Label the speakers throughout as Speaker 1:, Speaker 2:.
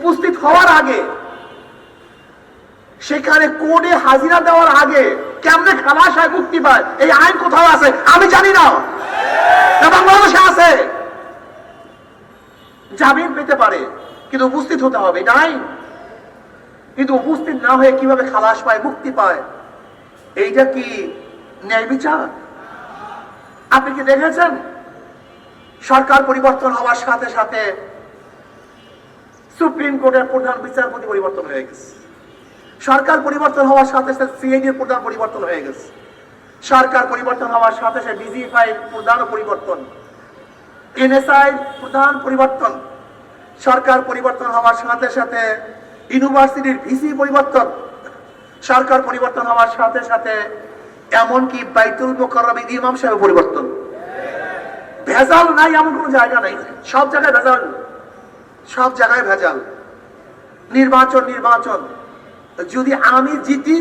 Speaker 1: উপস্থিত হওয়ার আগে, সেখানে কোর্টে হাজিরা দেওয়ার আগে কেমনে খালাস হয় মুক্তি পায়? এই আইন কোথাও আছে? আমি জানি না, বাংলাদেশে আছে। জামিন পেতে পারে, কিন্তু উপস্থিত হতে হবে, এটা আইন। কিন্তু উপস্থিত না হয়ে কীভাবে খালাস পায়, মুক্তি পায়, এইটা কি ন্যায় বিচার? আপনি কি দেখেছেন? সরকার পরিবর্তন হওয়ার সাথে সাথে সুপ্রিম কোর্টের প্রধান বিচারপতি পরিবর্তন হয়ে গেছে। সরকার পরিবর্তন হওয়ার সাথে সাথে সিআইডির প্রধান পরিবর্তন হয়ে গেছে। সরকার পরিবর্তন হওয়ার সাথে সাথে ডিজিএফআই প্রধান পরিবর্তন। এনএসআই প্রধান পরিবর্তন। সরকার পরিবর্তন হওয়ার সাথে সাথে ইউনিভার্সিটির ভিসি পরিবর্তন। সরকার পরিবর্তন হওয়ার সাথে সাথে এমনকি বাইতুল মোকাররমের ইমাম সাহেব পরিবর্তন। ভেজাল নাই এমন কোনো জায়গা নাই। সব জায়গায় ভেজাল। সব জায়গায় ভেজাল। নির্বাচন নির্বাচন। যদি আমি জিতি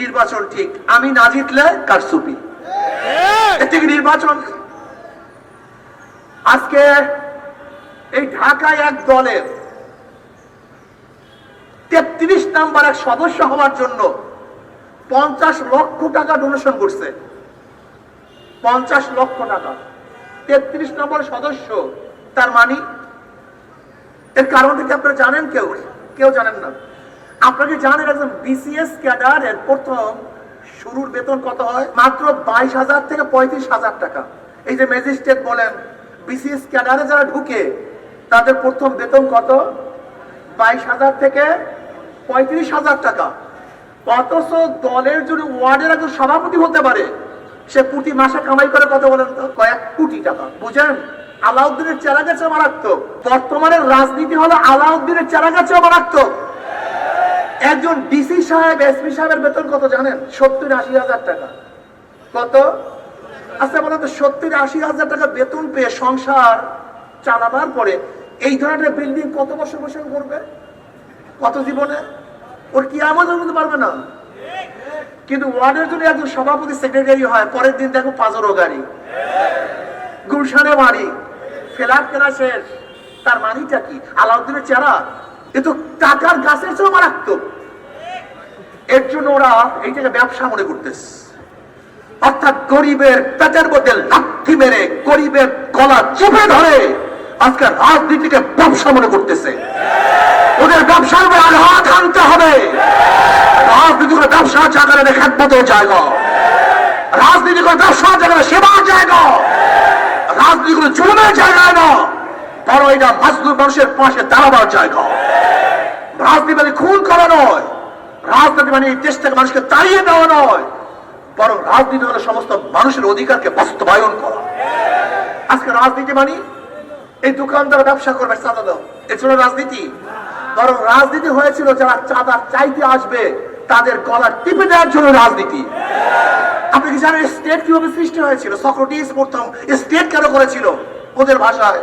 Speaker 1: নির্বাচন ঠিক। আমি না জিতলে কারসুপি এর থেকে নির্বাচন। আজকে এই ঢাকায় এক দলের তেত্রিশ নাম্বার এক সদস্য হওয়ার জন্য পঞ্চাশ লক্ষ টাকা ডোনেশন করছে। পঞ্চাশ লক্ষ টাকা। তেত্রিশ নম্বর সদস্য তার মানে এর কারণটা কি আপনারা জানেন কেউ? কেউ জানেন না। আপনাকে জানেন একজন বিসিএস ক্যাডারের প্রথম শুরুর বেতন কত হয়? মাত্র বাইশ হাজার থেকে পঁয়ত্রিশ হাজার টাকা। এই যে ম্যাজিস্ট্রেট বলেন বিসিএস ক্যাডারে যারা ঢুকে, তাদের প্রথম বেতন কত? বাইশ হাজার থেকে পঁয়ত্রিশ হাজার টাকা। অথচ দলের জন্য ওয়ার্ডের একজন সভাপতি হতে পারে, সে প্রতি মাসে কামাই করে কত বলেন তো? কয়েক কোটি টাকা। বুঝেন? আলাউদ্দিনের চেরা গাছে মারাত্মক। বর্তমানের রাজনীতি হলো আলাউদ্দিনের চেরা গাছে মারাত্মক। একজন ডিসি সাহেব এসপি সাহেবের বেতন কত জানেন? সত্তর আশি হাজার টাকা। কত? আচ্ছা বলেন তো, সত্তর আশি হাজার টাকা বেতন পেয়ে সংসার চালাবার পরে এই ধরনের বিল্ডিং কত বছর বছর করবে? কত জীবনে? ওর কি আমাদের মধ্যে পারবে না? কিন্তু ওয়ার্ডের জন্য একজন সভাপতি সেক্রেটারি হয়, পরের দিন দেখো পাঁচরো গাড়ি। গুলশানে বাড়ি। ফ্ল্যাট কেনা শেষ। তার মানিটা কি? আলাউদ্দিনের চেহারা? এ তো টাকার গাছের চেয়েও মারাত্মক। এর জন্য ওরা এইটাকে ব্যবসা মনে করতেছে। অর্থাৎ গরিবের পেটের মধ্যে লাঠি মেরে গরিবের গলা চেপে ধরে আজকে রাজনীতিকে ব্যবসা মনে করতেছে। ওদের ব্যবসার উপরে আঘাত আনতে হবে। রাজনীতি করে ব্যবসার জায়গায় খেদমতের জায়গা। রাজনীতি করে জায়গা রাজনীতি জুলুমের জায়গায় না। বড় এটা মাজলুম মানুষের পাশে দাঁড়াবার জায়গা। রাজনীতি মানে খুন করা নয়। রাজনীতি মানে এই দেশ থেকে মানুষকে তাড়িয়ে দেওয়া নয়। বরং রাজনীতি হলো সমস্ত মানুষের অধিকারকে বাস্তবায়ন করা। আজকে রাজনীতি মানে এই দোকানদার ব্যবসা করবে চাঁদা দাও। এছাড়া রাজনীতি। বরং রাজনীতি হয়েছিল যারা চাঁদা চাইতে আসবে, তাদের গলা টিপে দেওয়ার জন্য রাজনীতি। আপনি কি জানেন স্টেট কীভাবে সৃষ্টি হয়েছিল? সক্রেটিস প্রথম স্টেট কেন করেছিল? ওদের ভাষায়।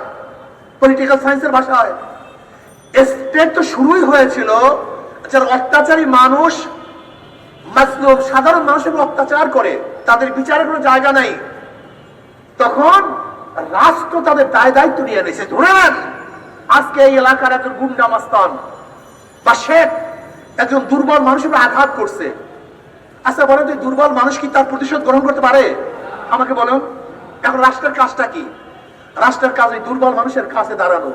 Speaker 1: পলিটিক্যাল সায়েন্সের ভাষায়। স্টেট তো শুরুই হয়েছিল যারা অত্যাচারী মানুষ সাধারণ মানুষের অত্যাচার করে। তাদের বিচারের কোনো জায়গা নাই। তখন রাষ্ট্র তাদের দায় দায়িত্ব নিয়ে নিয়েছে। ধরে নেন, আজকে এই এলাকার একজন গুন্ডা মাস্তান বা শেখ একজন দুর্বল মানুষের আঘাত করছে। আচ্ছা বলেন এই দুর্বল মানুষ কি তার প্রতিশোধ গ্রহণ করতে পারে? আমাকে বলুন, এখন রাষ্ট্রের কাজটা কি? রাষ্ট্রের কাজ এই দুর্বল মানুষের কাছে দাঁড়ানো।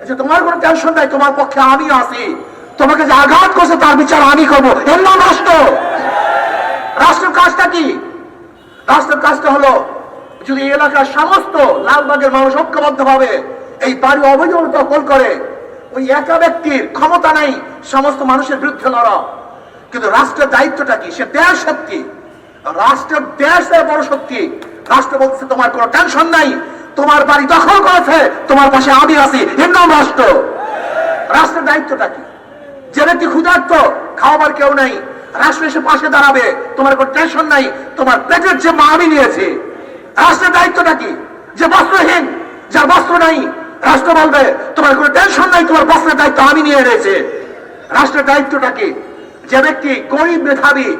Speaker 1: আচ্ছা তোমার কোনো টেনশন নাই, তোমার পক্ষে আমি আছি। তোমাকে যে আঘাত করছে তার বিচার আমি করব। এর নাম রাষ্ট্র। রাষ্ট্রের কাজটা কি? রাষ্ট্রের কাজটা হলো, যদি এলাকার সমস্ত লালবাগের মানুষ ঐক্যবদ্ধ ভাবে এই বাড়ি অবৈধ দখল করে, ওই একা ব্যক্তির ক্ষমতা নাই, সমস্ত মানুষের বিরুদ্ধে লড়া কিন্তু রাষ্ট্রের দায়িত্বটা কি? সে দেশ শক্তি রাষ্ট্রের দেশের বড় শক্তি রাষ্ট্র বলছে তোমার কোনো টেনশন নাই। তোমার বাড়ি দখল করেছে। তোমার পাশে আমি আছি। নাম রাষ্ট্র। রাষ্ট্রের দায়িত্বটা কি? যে ব্যক্তি ক্ষুধার্ত, খাওয়াবার কেউ নাই। রাষ্ট্র এসে পাশে দাঁড়াবে। তোমার কোনো টেনশন নাই। তোমার পেটের যে মা আমি নিয়েছে। রাষ্ট্রের দায়িত্বটা কি? যে বস্ত্রহীন, যার বস্ত্র নাই। রাষ্ট্র বলবে, তোমার কোনো টেনশন নাই। তোমার বস্ত্রের দায়িত্ব আমি নিয়ে এনেছে। রাষ্ট্রের দায়িত্বটা কি? যে ব্যক্তি গরিব মেধাবী,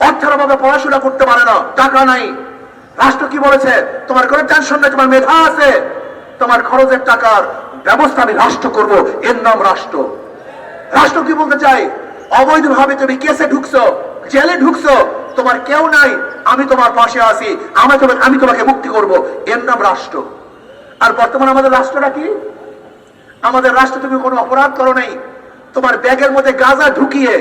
Speaker 1: অর্থের অভাবে পড়াশোনা করতে পারে না, টাকা নাই। রাষ্ট্র কি বলেছে? তোমার কোনো টেনশন নাই, তোমার মেধা আছে। তোমার খরচের টাকার ব্যবস্থা আমি রাষ্ট্র করব। এর নাম রাষ্ট্র। রাষ্ট্র কি বলতে চাই? অবৈধভাবে তুমি কেসে ঢুকছো, জেলে ঢুকছো, তোমার কেউ নাই, আমি তোমার পাশে আছি, আমি তোমাকে আমি তোমাকে মুক্তি করব। এর নাম রাষ্ট্র। আর বর্তমানে আমাদের রাষ্ট্রটা কি? আমাদের রাষ্ট্র তুমি কোনো অপরাধ করো নাই। তোমার ব্যাগের মধ্যে গাঁজা ঢুকিয়ে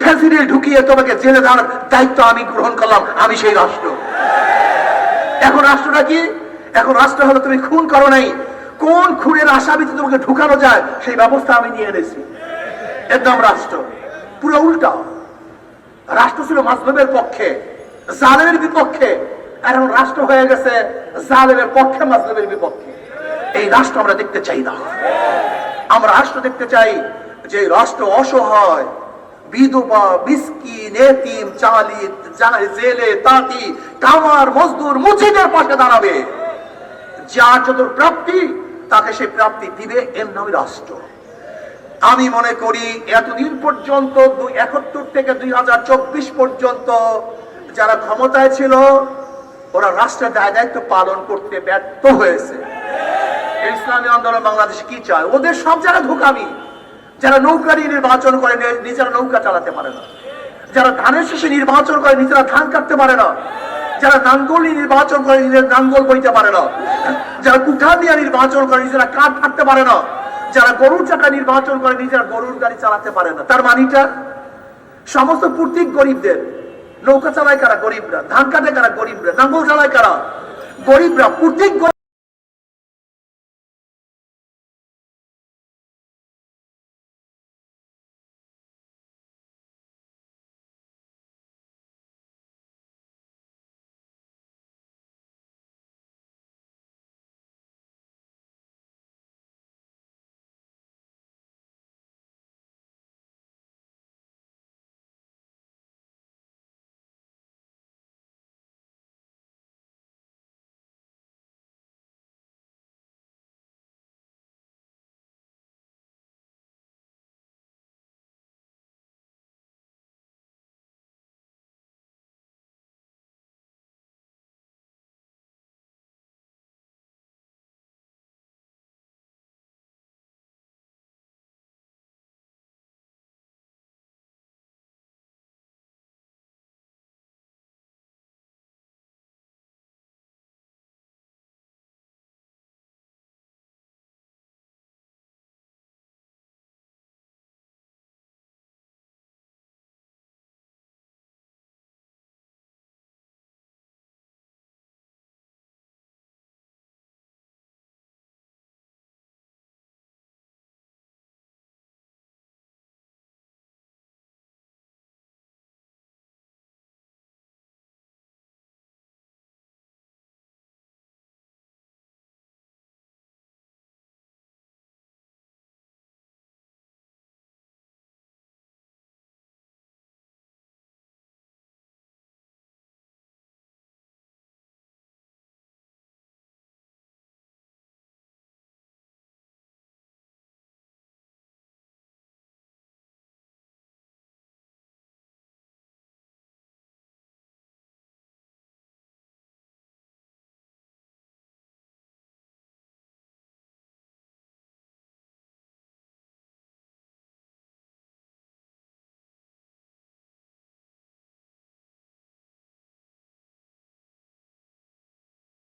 Speaker 1: ফেসিলিটি ঢুকিয়ে তোমাকে জেলে দেওয়ার দায়িত্ব আমি গ্রহণ করলাম, আমি সেই রাষ্ট্র। এখন রাষ্ট্রটা কি? এখন রাষ্ট্র হলো তুমি খুন করো নাই। কোন খুনের আসামিতে তোমাকে ঢুকানো যায়, সেই ব্যবস্থা আমি নিয়ে এনেছি। এর নাম রাষ্ট্র। পুরো উল্টা। রাষ্ট্র ছিল মাজলুমের পক্ষে, জালেমের বিপক্ষে। এখন রাষ্ট্র হয়ে গেছে জালেমের পক্ষে, মাজলুমের বিপক্ষে। এই রাষ্ট্র আমরা দেখতে চাই না। আমরা রাষ্ট্র দেখতে চাই যে রাষ্ট্র অসহায়, বিধবা, মিসকিন, এতিম চালি জেলে, তাঁতি, কামার, মজদুর মুচিদের পাশে দাঁড়াবে। যার যত প্রাপ্তি, তাকে সেই প্রাপ্তি দিবে এর নামে রাষ্ট্র। আমি মনে করি এতদিন পর্যন্ত দুই একাত্তর থেকে দুই হাজার চব্বিশ পর্যন্ত যারা ক্ষমতায় ছিল, ওরা রাষ্ট্রের দায় দায়িত্ব পালন করতে ব্যর্থ হয়েছে। ইসলামী আন্দোলন বাংলাদেশ কি চায়? ওদের সব জায়গায় ধোকামি যারা নৌকা নিয়ে নির্বাচন করে নিজেরা নৌকা চালাতে পারে না। যারা ধানের শেষে নির্বাচন করে, নিজেরা ধান কাটতে পারে না। যারা নাঙ্গল নিয়ে নির্বাচন করে, নিজেরা নাঙ্গল বইতে পারে না। যারা কুঠা দিয়ে নির্বাচন করে, নিজেরা কাঠ কাটতে পারে না। যারা গরুর চাকা নির্বাচন করে, নিজেরা গরুর গাড়ি চালাতে পারে না। তার মানিটা? সমস্ত প্রত্যেক গরিবদের। নৌকা চালায় কারা? গরিবরা। ধান কাটে কারা? গরিবরা। নাঙ্গল চালায় কারা? গরিবরা। প্রত্যেক